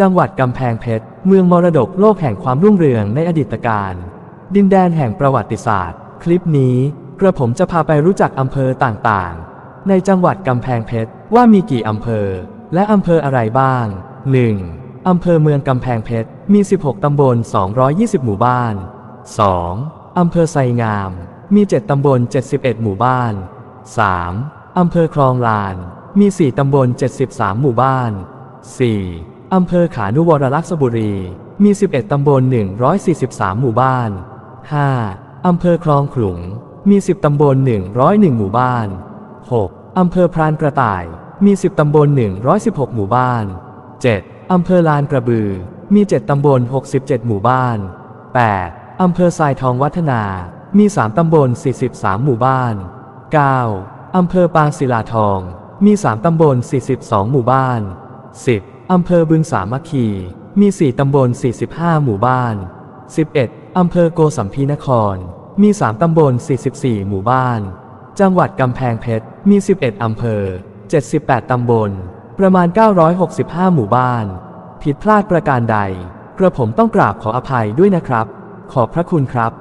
จังหวัดกำแพงเพชร เมืองมรดกโลกแห่งความรุ่งเรืองในอดีตการ ดินแดนแห่งประวัติศาสตร์ คลิปนี้กระผมจะพาไปรู้จักอำเภอต่างๆ ในจังหวัดกำแพงเพชรว่ามีกี่อำเภอ และอำเภออะไรบ้าง 1. อำเภอเมืองกำแพงเพชร มี 16 ตำบล 220 หมู่บ้าน 2. อำเภอไซงาม มี 7 ตำบล 71 หมู่บ้าน 3. อำเภอคลองลาน มี 4 ตำบล 73 หมู่บ้าน 4. อำเภอขานุวรลักษบุรี มี 11 ตำบล 143 หมู่บ้าน 5. อำเภอคลองขลุง มี 10 ตำบล 101 หมู่บ้าน 6. อำเภอพรานกระต่าย มี 10 ตำบล 116 หมู่บ้าน 7. อำเภอลานกระบือ มี 7 ตำบล 67 หมู่บ้าน 8. อำเภอทรายทองวัฒนา มี 3 ตำบล 43 หมู่บ้าน 9. อำเภอปางศิลาทอง มี 3 ตำบล 42 หมู่บ้าน 10. อำเภอบึงสามัคคี มี 4 ตำบล 45 หมู่บ้าน 11. อำเภอโกสัมพีนคร มี 3 ตำบล 44 หมู่บ้าน จังหวัดกำแพงเพชร มี 11 อำเภอ 78 ตำบล ประมาณ 965 หมู่บ้าน ผิดพลาดประการใด กระผมต้องกราบขออภัยด้วยนะครับ ขอบพระคุณครับ